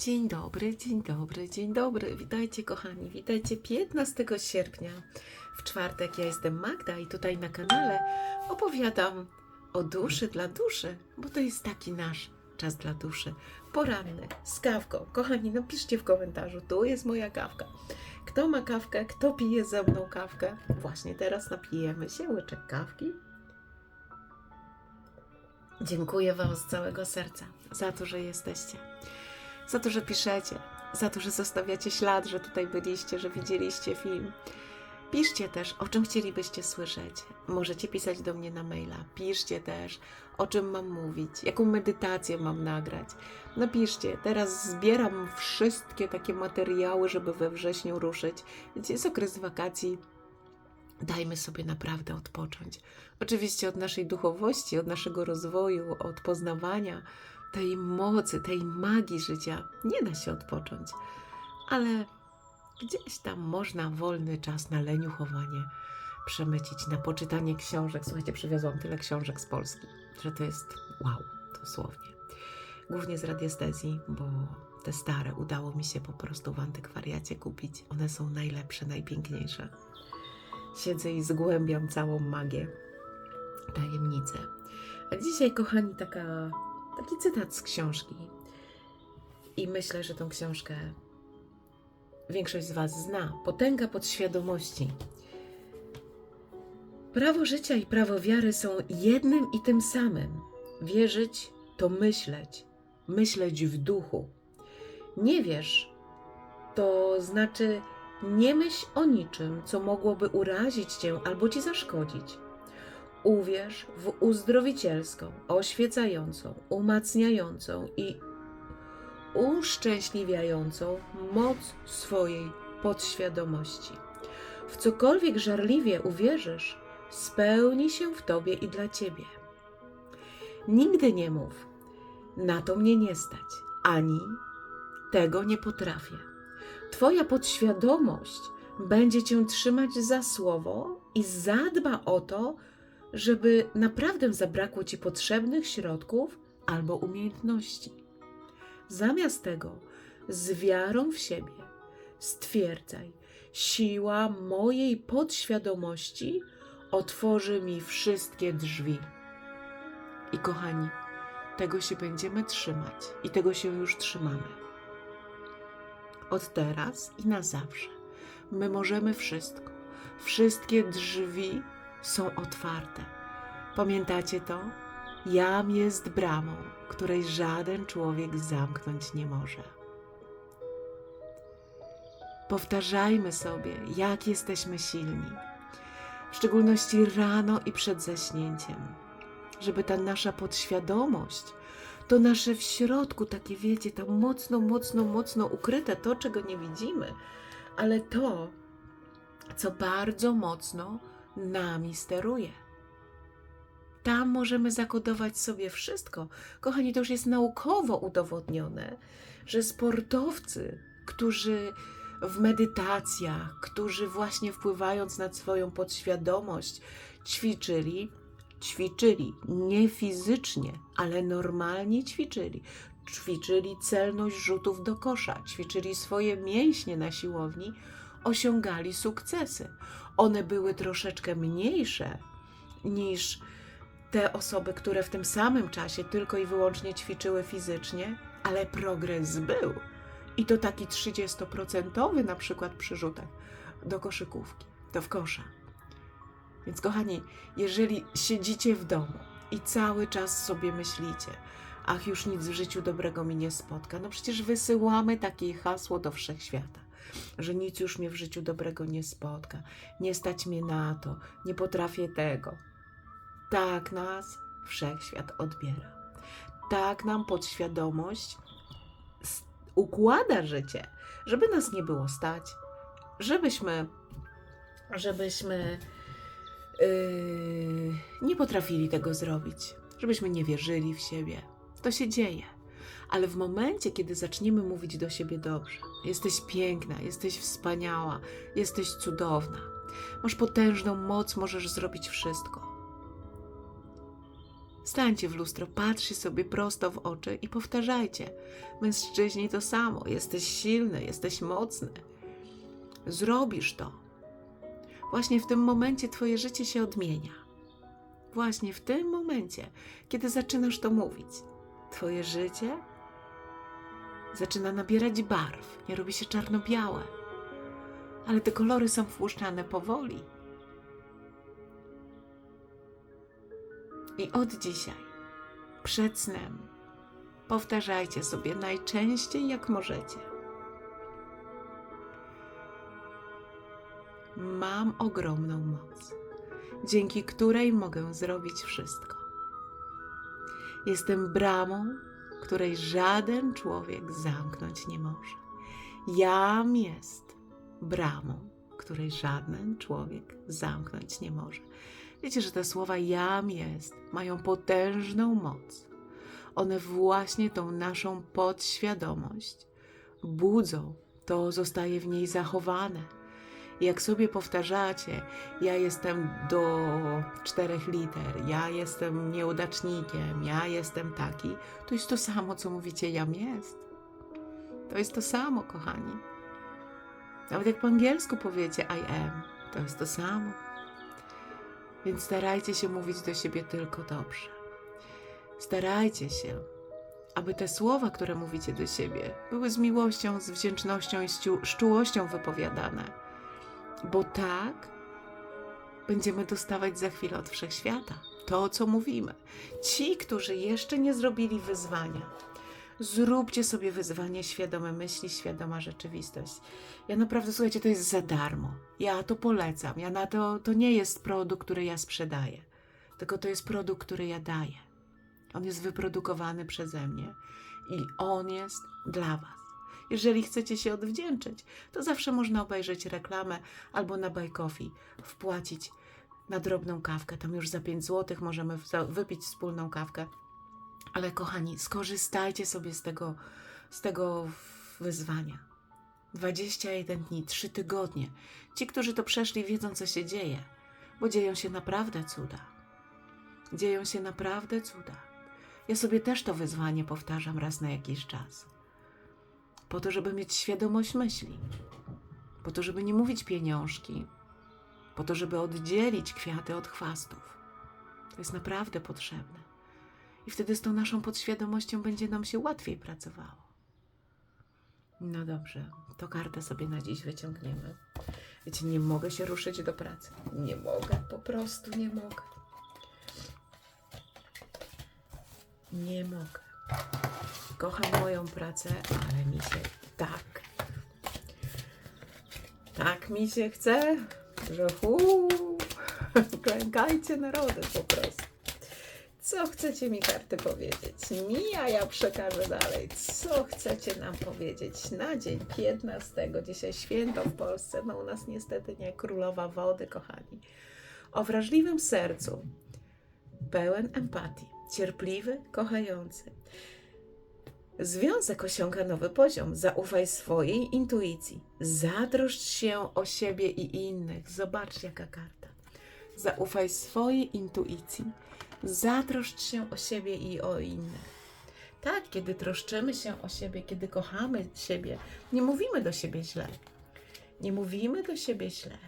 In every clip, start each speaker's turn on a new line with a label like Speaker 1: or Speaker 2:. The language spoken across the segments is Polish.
Speaker 1: Dzień dobry, dzień dobry, dzień dobry. Witajcie kochani, witajcie 15 sierpnia. W czwartek ja jestem Magda i tutaj na kanale opowiadam o duszy dla duszy, bo to jest taki nasz czas dla duszy. Poranny, z kawką. Kochani, napiszcie w komentarzu, tu jest moja kawka. Kto ma kawkę, kto pije ze mną kawkę? Właśnie teraz napijemy się łyczek kawki. Dziękuję Wam z całego serca za to, że jesteście za to, że piszecie, za to, że zostawiacie ślad, że tutaj byliście, że widzieliście film. Piszcie też, o czym chcielibyście słyszeć. Możecie pisać do mnie na maila. Piszcie też, o czym mam mówić, jaką medytację mam nagrać. Napiszcie, teraz zbieram wszystkie takie materiały, żeby we wrześniu ruszyć. Więc jest okres wakacji. Dajmy sobie naprawdę odpocząć. Oczywiście od naszej duchowości, od naszego rozwoju, od poznawania tej mocy, tej magii życia nie da się odpocząć, ale gdzieś tam można wolny czas na leniuchowanie przemycić, na poczytanie książek. Słuchajcie, przywiozłam tyle książek z Polski, że to jest wow, dosłownie. Głównie z radiestezji, bo te stare udało mi się po prostu w antykwariacie kupić. One są najlepsze, najpiękniejsze. Siedzę i zgłębiam całą magię, tajemnicę. A dzisiaj, kochani, taka taki cytat z książki. I myślę, że tą książkę większość z Was zna. Potęga podświadomości. Prawo życia i prawo wiary są jednym i tym samym. Wierzyć to myśleć, myśleć w duchu. Nie wiesz, to znaczy nie myśl o niczym, co mogłoby urazić Cię albo Ci zaszkodzić. Uwierz w uzdrowicielską, oświecającą, umacniającą i uszczęśliwiającą moc swojej podświadomości. W cokolwiek żarliwie uwierzysz, spełni się w Tobie i dla Ciebie. Nigdy nie mów, na to mnie nie stać, ani tego nie potrafię. Twoja podświadomość będzie Cię trzymać za słowo i zadba o to, żeby naprawdę zabrakło ci potrzebnych środków albo umiejętności. Zamiast tego, z wiarą w siebie, stwierdzaj: Siła mojej podświadomości otworzy mi wszystkie drzwi. I kochani, tego się będziemy trzymać i tego się już trzymamy. Od teraz i na zawsze. My możemy wszystko. Wszystkie drzwi są otwarte. Pamiętacie to? Jam jest bramą, której żaden człowiek zamknąć nie może. Powtarzajmy sobie, jak jesteśmy silni, w szczególności rano i przed zaśnięciem, żeby ta nasza podświadomość, to nasze w środku, takie wiecie, tam mocno, mocno, mocno ukryte, to czego nie widzimy, ale to, co bardzo mocno nami steruje. Tam możemy zakodować sobie wszystko. Kochani, to już jest naukowo udowodnione, że sportowcy, którzy w medytacjach, którzy właśnie wpływając na swoją podświadomość ćwiczyli, ćwiczyli nie fizycznie, ale normalnie ćwiczyli. Ćwiczyli celność rzutów do kosza, ćwiczyli swoje mięśnie na siłowni, osiągali sukcesy. One były troszeczkę mniejsze niż te osoby, które w tym samym czasie tylko i wyłącznie ćwiczyły fizycznie, ale progres był. I to taki 30% na przykład przy rzutach do koszykówki, do kosza. Więc kochani, jeżeli siedzicie w domu i cały czas sobie myślicie, ach, już nic w życiu dobrego mi nie spotka, no przecież wysyłamy takie hasło do wszechświata że nic już mnie w życiu dobrego nie spotka, nie stać mnie na to, nie potrafię tego. Tak nas wszechświat odbiera. Tak nam podświadomość układa życie, żeby nas nie było stać, żebyśmy, żebyśmy yy, nie potrafili tego zrobić, żebyśmy nie wierzyli w siebie. To się dzieje. Ale w momencie, kiedy zaczniemy mówić do siebie dobrze, jesteś piękna, jesteś wspaniała, jesteś cudowna, masz potężną moc, możesz zrobić wszystko. Stańcie w lustro, patrzcie sobie prosto w oczy i powtarzajcie. Mężczyźni to samo. Jesteś silny, jesteś mocny. Zrobisz to. Właśnie w tym momencie Twoje życie się odmienia. Właśnie w tym momencie, kiedy zaczynasz to mówić, Twoje życie zaczyna nabierać barw, nie robi się czarno-białe, ale te kolory są wpuszczane powoli. I od dzisiaj, przed snem, powtarzajcie sobie najczęściej jak możecie. Mam ogromną moc, dzięki której mogę zrobić wszystko. Jestem bramą, której żaden człowiek zamknąć nie może. Jam jest bramą, której żaden człowiek zamknąć nie może. Wiecie, że te słowa jam jest mają potężną moc. One właśnie tą naszą podświadomość budzą, to zostaje w niej zachowane. Jak sobie powtarzacie, ja jestem do czterech liter, ja jestem nieudacznikiem, ja jestem taki, to jest to samo, co mówicie jam jest. To jest to samo, kochani. Nawet jak po angielsku powiecie I am, to jest to samo. Więc starajcie się mówić do siebie tylko dobrze. Starajcie się, aby te słowa, które mówicie do siebie, były z miłością, z wdzięcznością i z czułością wypowiadane. Bo tak będziemy dostawać za chwilę od wszechświata to, co mówimy. Ci, którzy jeszcze nie zrobili wyzwania, zróbcie sobie wyzwanie świadome myśli, świadoma rzeczywistość. Ja naprawdę, słuchajcie, to jest za darmo. Ja to polecam. Ja na to, to nie jest produkt, który ja sprzedaję, tylko to jest produkt, który ja daję. On jest wyprodukowany przeze mnie i on jest dla Was. Jeżeli chcecie się odwdzięczyć, to zawsze można obejrzeć reklamę albo na Buy Coffee wpłacić na drobną kawkę. Tam już za 5 zł możemy wypić wspólną kawkę. Ale kochani, skorzystajcie sobie z tego, z tego wyzwania. 21 dni, 3 tygodnie. Ci, którzy to przeszli, wiedzą, co się dzieje, bo dzieją się naprawdę cuda. Dzieją się naprawdę cuda. Ja sobie też to wyzwanie powtarzam raz na jakiś czas. Po to, żeby mieć świadomość myśli. Po to, żeby nie mówić pieniążki. Po to, żeby oddzielić kwiaty od chwastów. To jest naprawdę potrzebne. I wtedy z tą naszą podświadomością będzie nam się łatwiej pracowało. No dobrze, to kartę sobie na dziś wyciągniemy. Wiecie, nie mogę się ruszyć do pracy. Nie mogę, po prostu nie mogę. Nie mogę. Kocham moją pracę, ale mi się tak. Tak mi się chce, że hu, klękajcie narody po prostu. Co chcecie mi karty powiedzieć? Mi, a ja przekażę dalej. Co chcecie nam powiedzieć na dzień 15? Dzisiaj święto w Polsce, no u nas niestety nie królowa wody, kochani. O wrażliwym sercu, pełen empatii, cierpliwy, kochający. Związek osiąga nowy poziom. Zaufaj swojej intuicji. Zatroszcz się o siebie i innych. Zobaczcie, jaka karta. Zaufaj swojej intuicji. Zatroszcz się o siebie i o innych. Tak, kiedy troszczymy się o siebie, kiedy kochamy siebie, nie mówimy do siebie źle. Nie mówimy do siebie źle.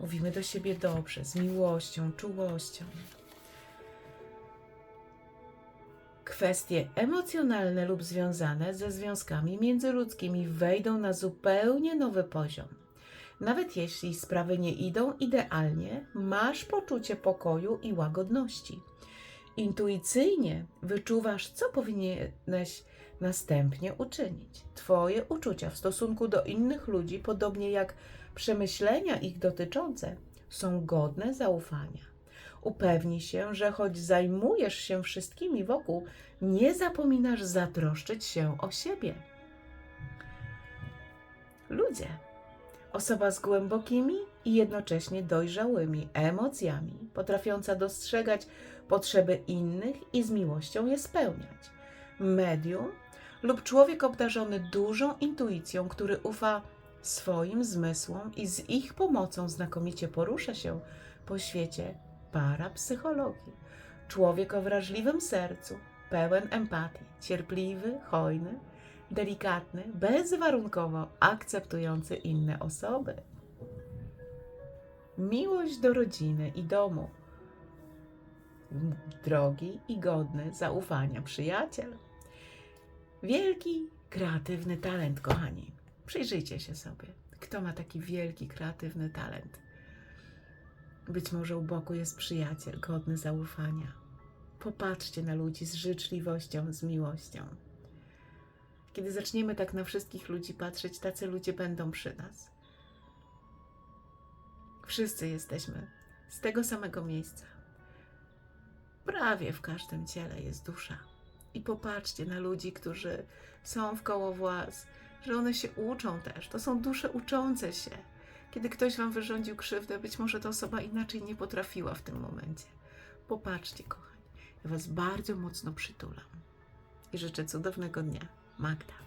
Speaker 1: Mówimy do siebie dobrze, z miłością, czułością. Kwestie emocjonalne lub związane ze związkami międzyludzkimi wejdą na zupełnie nowy poziom. Nawet jeśli sprawy nie idą idealnie, masz poczucie pokoju i łagodności. Intuicyjnie wyczuwasz, co powinieneś następnie uczynić. Twoje uczucia w stosunku do innych ludzi, podobnie jak przemyślenia ich dotyczące, są godne zaufania. Upewnij się, że choć zajmujesz się wszystkimi wokół, nie zapominasz zatroszczyć się o siebie. Ludzie. Osoba z głębokimi i jednocześnie dojrzałymi emocjami, potrafiąca dostrzegać potrzeby innych i z miłością je spełniać. Medium lub człowiek obdarzony dużą intuicją, który ufa swoim zmysłom i z ich pomocą znakomicie porusza się po świecie, parapsychologii. Człowiek o wrażliwym sercu, pełen empatii, cierpliwy, hojny, delikatny, bezwarunkowo akceptujący inne osoby. Miłość do rodziny i domu. Drogi i godny zaufania przyjaciel. Wielki, kreatywny talent, kochani. Przyjrzyjcie się sobie, kto ma taki wielki, kreatywny talent. Być może u boku jest przyjaciel godny zaufania. Popatrzcie na ludzi z życzliwością, z miłością. Kiedy zaczniemy tak na wszystkich ludzi patrzeć, tacy ludzie będą przy nas. Wszyscy jesteśmy z tego samego miejsca. Prawie w każdym ciele jest dusza. I popatrzcie na ludzi, którzy są w koło władz, że one się uczą też. To są dusze uczące się. Kiedy ktoś wam wyrządził krzywdę, być może ta osoba inaczej nie potrafiła w tym momencie. Popatrzcie, kochani. Ja was bardzo mocno przytulam. I życzę cudownego dnia. Magda.